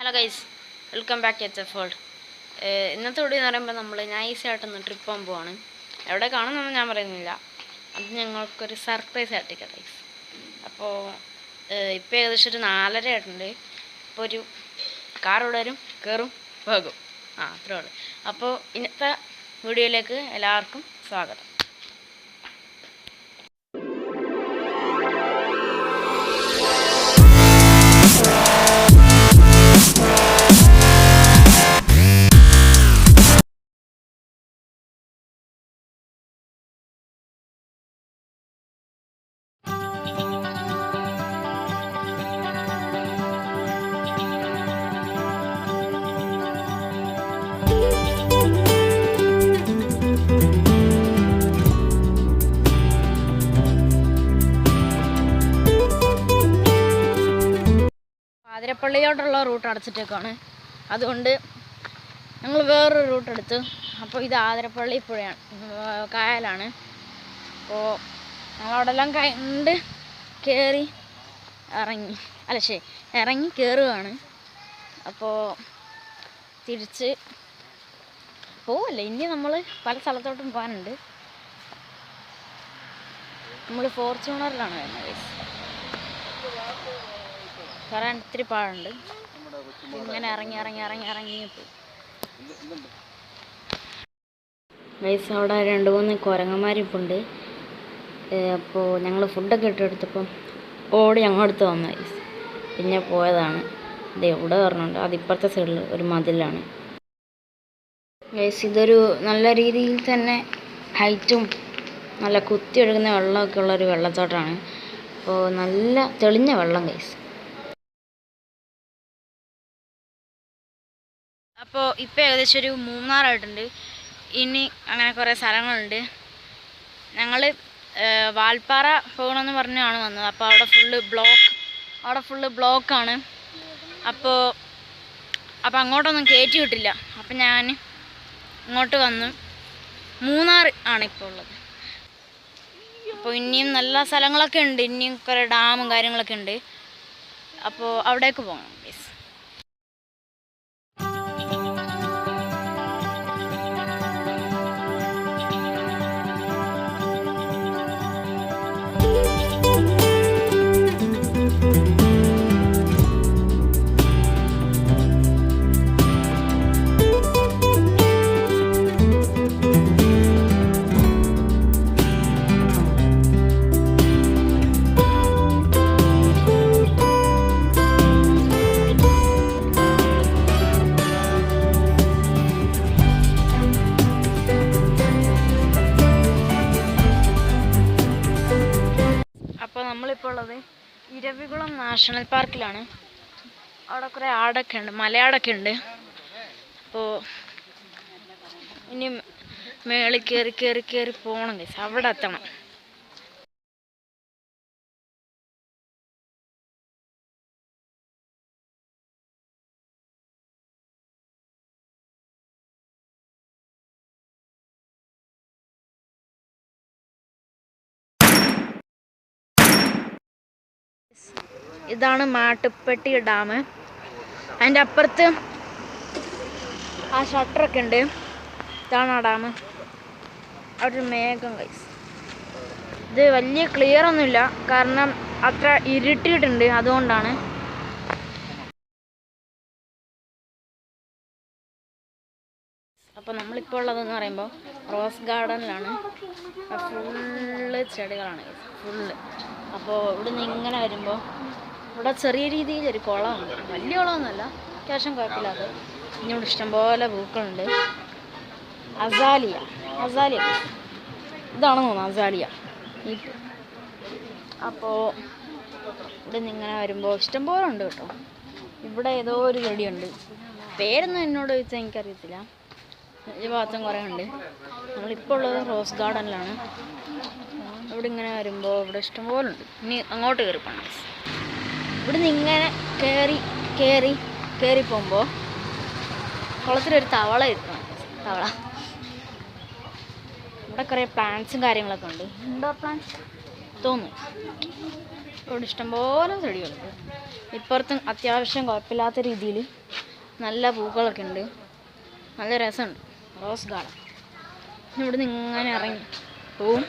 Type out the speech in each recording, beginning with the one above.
Hello guys welcome back to H F world ഇന്നത്തെ video എന്ന് പറയുമ്പോൾ നമ്മൾ നൈസായിട്ടൊന്ന് ട്രിപ്പ് പോകാൻ പോവാണ്. എവിടെ കാണുന്നൊന്നും ഞാൻ പറയുന്നില്ല. അത് ഞങ്ങൾക്കൊരു സർപ്രൈസ് ആയിട്ടില്ല ഗൈസ് അപ്പോൾ ഇപ്പോൾ ഏകദേശം ഒരു നാലര ആയിട്ടുണ്ട്. ഇപ്പോൾ ഒരു കാർ ഇവിടെ വരും കയറും പോകും. ആ അത്രേ ഉള്ളൂ. അപ്പോൾ ഇന്നത്തെ വീഡിയോയിലേക്ക് എല്ലാവർക്കും സ്വാഗതം. ആതിരപ്പള്ളിയോട്ടുള്ള റൂട്ട് അടച്ചിട്ടേക്കാണ്. അതുകൊണ്ട് ഞങ്ങൾ വേറൊരു റൂട്ട് എടുത്തു. അപ്പോൾ ഇത് ആതിരപ്പള്ളി പുഴയാണ്. കായലാണ്. അപ്പോൾ ഞങ്ങളവിടെല്ലാം കണ്ട് കയറി ഇറങ്ങി. അല്ല ശരി ഇറങ്ങി കയറുകയാണ് അപ്പോൾ തിരിച്ച് പോവല്ലേ? ഇനി നമ്മൾ പല സ്ഥലത്തോട്ടും പോകാനുണ്ട്. നമ്മൾ ഫോർച്യൂണറിലാണ് വരുന്നത്. കയറാൻ ഇത്തിരി പാടുണ്ട്. ഇങ്ങനെ ഇറങ്ങി ഇറങ്ങി ഇറങ്ങി ഇറങ്ങി വയസ്സ് അവിടെ രണ്ട് മൂന്ന് കുരങ്ങന്മാരിപ്പുണ്ട്. അപ്പോൾ ഞങ്ങൾ ഫുഡൊക്കെ ഇട്ടെടുത്തപ്പം ഓടി ഞങ്ങളടുത്ത് വന്നു വയസ്സ് പിന്നെ പോയതാണ്. ഇത് എവിടെ പറഞ്ഞുണ്ട് അത് ഇപ്പുറത്തെ സൈഡിൽ ഒരു മതിലാണ്. ഗൈസ് ഇതൊരു നല്ല രീതിയിൽ തന്നെ ഹൈറ്റും നല്ല കുത്തി ഒഴുകുന്ന വെള്ളമൊക്കെ ഉള്ളൊരു വെള്ളത്തോട്ടാണ് അപ്പോൾ നല്ല തെളിഞ്ഞ വെള്ളം ഗൈസ് ഇപ്പോൾ ഏകദേശം ഒരു മൂന്നാറായിട്ടുണ്ട്. ഇനി അങ്ങനെ കുറേ സ്ഥലങ്ങളുണ്ട്. ഞങ്ങൾ വാൽപ്പാറ പോകണമെന്ന് പറഞ്ഞാണ് വന്നത്. അപ്പോൾ അവിടെ ഫുള്ള് ബ്ലോക്ക് അവിടെ ഫുള്ള് ബ്ലോക്കാണ് അപ്പോൾ അപ്പോൾ അങ്ങോട്ടൊന്നും കയറ്റി വിട്ടില്ല. അപ്പം ഞാൻ ഇങ്ങോട്ട് വന്നു. മൂന്നാർ ആണ് ഇപ്പോൾ ഉള്ളത്. അപ്പോൾ ഇനിയും നല്ല സ്ഥലങ്ങളൊക്കെ ഉണ്ട്. ഇനിയും കുറേ ഡാമും കാര്യങ്ങളൊക്കെ ഉണ്ട്. അപ്പോൾ അവിടേക്ക് പോകണം പ്ലീസ് നമ്മളിപ്പോൾ ഉള്ളത്? ഇരവികുളം നാഷണൽ പാർക്കിലാണ്. അവിടെ കുറേ ആടൊക്കെ ഉണ്ട് മലയാടൊക്കെ ഉണ്ട്. അപ്പോൾ ഇനി മേളിൽ കയറി കയറി കയറി പോകണം ഗൈസ് അവിടെ എത്തണം. ഇതാണ് മാട്ടുപ്പെട്ടി ഡാം. അതിന്റെ അപ്പുറത്ത് ആ ഷട്ടറൊക്കെ ഉണ്ട്. ഇതാണ് ആ ഡാം. അവിടെ ഒരു മേഘം കൈസ് ഇത് വലിയ ക്ലിയർ ഒന്നുമില്ല. കാരണം അത്ര ഇരുട്ടിയിട്ടുണ്ട് അതുകൊണ്ടാണ്. അപ്പോൾ നമ്മളിപ്പോൾ ഉള്ളതെന്ന് പറയുമ്പോൾ റോസ് ഗാർഡനിലാണ്. ഫുള്ള് ചെടികളാണ്. ഫുള്ള്. അപ്പോൾ ഇവിടുന്ന് ഇങ്ങനെ വരുമ്പോൾ ഇവിടെ ചെറിയ രീതിയിൽ ഒരു കുളമുണ്ട്. വലിയ കുളമൊന്നുമല്ല. അത്യാവശ്യം കുഴപ്പമില്ലാതെ ഇനി ഇവിടെ ഇഷ്ടംപോലെ പൂക്കളുണ്ട്. അസാലിയ. അസാലിയ. ഇതാണെന്ന് തോന്നുന്നു അസാലിയ. ഈ അപ്പോൾ ഇവിടെ നിന്ന് ഇങ്ങനെ വരുമ്പോൾ ഇഷ്ടംപോലെ ഉണ്ട് കേട്ടോ. ഇവിടെ ഏതോ ഒരു ചെടിയുണ്ട്. പേരൊന്നും എന്നോട് ചോദിച്ചാൽ എനിക്കറിയത്തില്ല. ഈ ഭാഗത്തും കുറേ ഉണ്ട്. നമ്മളിപ്പോൾ ഉള്ളത് റോസ് ഗാർഡനിലാണ്. ഇവിടെ ഇങ്ങനെ വരുമ്പോൾ ഇവിടെ ഇഷ്ടംപോലെ ഉണ്ട്. ഇനി അങ്ങോട്ട് കയറി പോകണം ഇവിടുന്ന് ഇങ്ങനെ കയറി കയറി കയറി പോകുമ്പോൾ കുളത്തിലൊരു തവള ഇരിക്കണം തവള. ഇവിടെ കുറേ പ്ലാന്റ്സും കാര്യങ്ങളൊക്കെ ഉണ്ട്. ഇൻഡോർ പ്ലാന്റ്സ് തോന്നുന്നു ഇവിടെ ഇഷ്ടംപോലെ ചെടികളുണ്ട്. ഇപ്പുറത്തും അത്യാവശ്യം കുഴപ്പമില്ലാത്ത രീതിയിൽ നല്ല പൂക്കളൊക്കെ ഉണ്ട്. നല്ല രസമുണ്ട്. റോസ് ഗാർഡൻ ഇവിടുന്ന് ഇങ്ങനെ ഇറങ്ങി. പോവും.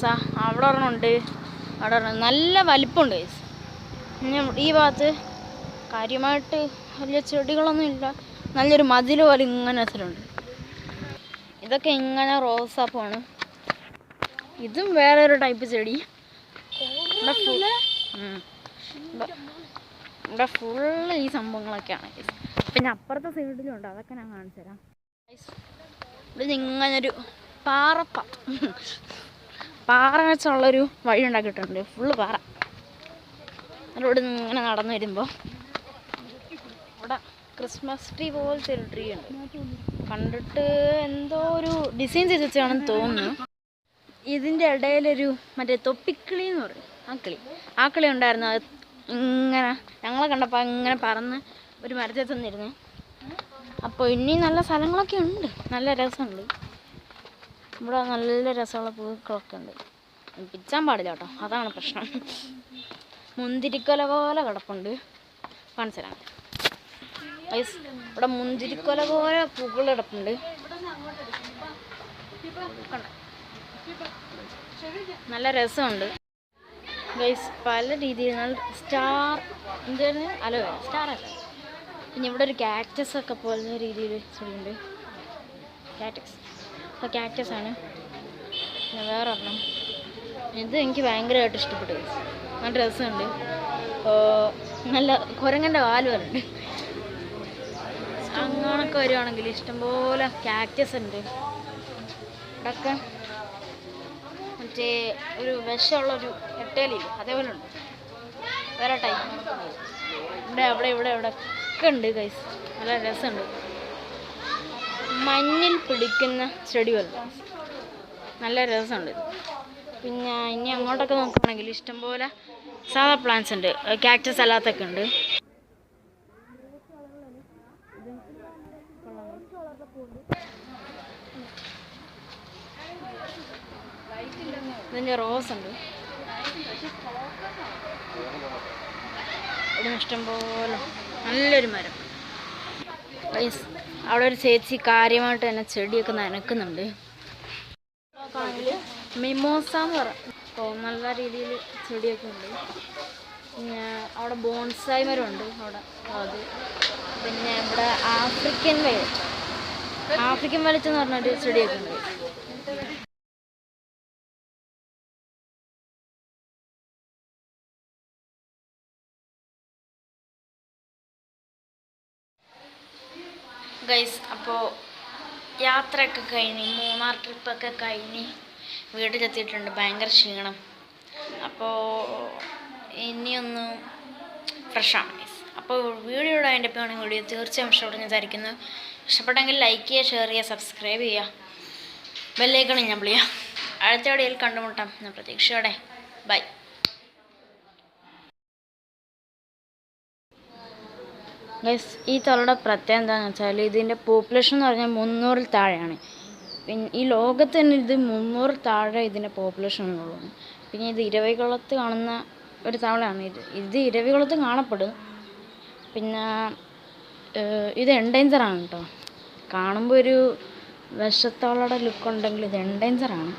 റോസ അവിടെ ഒരെണ്ണമുണ്ട്. അവിടെ ഒരെണ്ണം. നല്ല വലിപ്പമുണ്ട്. ഗൈസ് ഈ ഭാഗത്ത് കാര്യമായിട്ട് വലിയ ചെടികളൊന്നും ഇല്ല. നല്ലൊരു മതിൽ പോലെ ഇങ്ങനെ വെച്ചിട്ടുണ്ട്. ഇതൊക്കെ ഇങ്ങനെ റോസാപ്പാണ് ഇതും വേറെ ഒരു ടൈപ്പ് ചെടി. ഇവിടെ ഫുള്ള് ഈ സംഭവങ്ങളൊക്കെയാണ്. പിന്നെ അപ്പുറത്തെ സൈഡിലും ഉണ്ട്. അതൊക്കെ ഞാൻ കാണിച്ചു തരാം ഇവിടെ ഇങ്ങനൊരു പാറപ്പ. പാറ വെച്ചുള്ളൊരു വഴി ഉണ്ടാക്കിയിട്ടുണ്ട് ഫുള്ള് പാറ അതിലൂടെ ഇങ്ങനെ നടന്നു വരുമ്പോൾ ഇവിടെ ക്രിസ്മസ് ട്രീ പോലത്തെ ഒരു ട്രീ ഉണ്ട്. കണ്ടിട്ട് എന്തോ ഒരു ഡിസൈൻ ചെയ്ത് വെച്ചാണെന്ന് തോന്നുന്നു. ഇതിന്റെ ഇടയിലൊരു മറ്റേ തൊപ്പിക്കിളി എന്ന് പറയും. ആ കിളി. ആ കിളി ഉണ്ടായിരുന്നു. അത് ഇങ്ങനെ ഞങ്ങളെ കണ്ടപ്പോൾ ഇങ്ങനെ പറന്ന് ഒരു മരത്തിൽ തന്നിരുന്നു അപ്പോൾ ഇനി നല്ല സ്ഥലങ്ങളൊക്കെ ഉണ്ട്. നല്ല രസമുണ്ട്. ഇവിടെ നല്ല രസമുള്ള പൂക്കളൊക്കെ ഉണ്ട്. പിച്ചാൻ പാടില്ല കേട്ടോ. അതാണ് പ്രശ്നം. മുന്തിരിക്കൊല പോലെ കിടപ്പുണ്ട്. കാണിച്ചു തരാം ഇവിടെ മുന്തിരിക്കൊല പോലെ പൂക്കൾ കിടപ്പുണ്ട്? നല്ല രസമുണ്ട്. ഗൈസ് പല രീതിയിൽ നല്ല സ്റ്റാർ എന്തായിരുന്നു അലോ സ്റ്റാർ അല്ല. പിന്നെ ഇവിടെ ഒരു കാക്ടസ് ഒക്കെ പോലെ രീതിയിൽ ചെടിയുണ്ട്. കാറ്റക്സ് കാക്ടസ് ആണ്. പിന്നെ വേറെ ഒരെണ്ണം ഇത് എനിക്ക് ഭയങ്കരമായിട്ട് ഇഷ്ടപ്പെട്ടു. നല്ല രസമുണ്ട് നല്ല കുരങ്ങന്റെ വാൽ വരുന്നുണ്ട് അങ്ങനൊക്കെ വരുവാണെങ്കിൽ ഇഷ്ടംപോലെ ക്യാക്ടസ് ഉണ്ട്. ഇവിടെയൊക്കെ മറ്റേ ഒരു വിഷമുള്ളൊരു എട്ടേലില്ല അതേപോലെ ഉണ്ട്. വേറെ ടൈപ്പ് ഇവിടെ അവിടെ ഇവിടെ ഇവിടെ ഒക്കെ ഉണ്ട് കൈസ് നല്ല രസമുണ്ട്. മഞ്ഞിൽ പിടിക്കുന്ന ചെടി പോലെ നല്ല രസമുണ്ട്. പിന്നെ ഇനി അങ്ങോട്ടൊക്കെ നോക്കുകയാണെങ്കിൽ ഇഷ്ടംപോലെ സാധാ പ്ലാന്റ്സ് ഉണ്ട്. ക്യാക്ടസ് അല്ലാത്തൊക്കെ ഉണ്ട്. ഇതിന്റെ റോസ് ഉണ്ട്. ഇവിടെ ഇഷ്ടംപോലെ. നല്ലൊരു മരം. അവിടെ ഒരു ചേച്ചി കാര്യമായിട്ട് തന്നെ ചെടിയൊക്കെ നനക്കുന്നുണ്ട്. മിമോസ എന്ന് പറയും നല്ല രീതിയിൽ ചെടിയൊക്കെ ഉണ്ട്. അവിടെ ബോൺസായി മരം ഉണ്ട് അവിടെ. അത് പിന്നെ ഇവിടെ ആഫ്രിക്കൻ വേ ആഫ്രിക്കൻ വലിച്ചെന്ന് പറഞ്ഞൊരു ചെടിയൊക്കെ ഉണ്ട്. ഗൈസ് അപ്പോൾ യാത്രയൊക്കെ കഴിഞ്ഞ് മൂന്നാർ ട്രിപ്പൊക്കെ കഴിഞ്ഞ് വീട്ടിലെത്തിയിട്ടുണ്ട്. ഭയങ്കര ക്ഷീണം. അപ്പോൾ ഇനിയൊന്ന് ഫ്രഷാണ് ഗൈസ് അപ്പോൾ വീഡിയോ ഇവിടെ അതിന്റെ പേണ് വീഡിയോ തീർച്ചയായും ഇഷ്ടപ്പെടുന്ന വിചാരിക്കുന്നു. ഇഷ്ടപ്പെട്ടെങ്കിൽ ലൈക്ക് ചെയ്യുക ഷെയർ ചെയ്യുക സബ്സ്ക്രൈബ് ചെയ്യുക. ബെല്ലൈക്കണം ഞാൻ വിളിയാം അടുത്ത വീഡിയോയിൽ കണ്ടുമുട്ടാം. ഞാൻ പ്രതീക്ഷയോടെ ബൈ ഗൈസ് ഈ തവളുടെ പ്രത്യേകം എന്താണെന്ന് വെച്ചാൽ ഇതിന്റെ പോപ്പുലേഷൻ എന്ന് പറഞ്ഞാൽ മുന്നൂറിൽ താഴെയാണ്. പിന്നെ ഈ ലോകത്ത് തന്നെ ഇത് മുന്നൂറിൽ താഴെ ഇതിന്റെ പോപ്പുലേഷൻ ഉള്ളൂ. പിന്നെ ഇത് ഇരവികുളത്ത് കാണുന്ന ഒരു തവളയാണ്. ഇത് ഇത് ഇരവികുളത്ത് കാണപ്പെടും. പിന്നെ ഇത് എൻഡേഞ്ചറാണ് കേട്ടോ. കാണുമ്പോൾ ഒരു വിഷത്തവളയുടെ ലുക്ക് ഉണ്ടെങ്കിൽ ഇത് എൻഡേഞ്ചറാണ്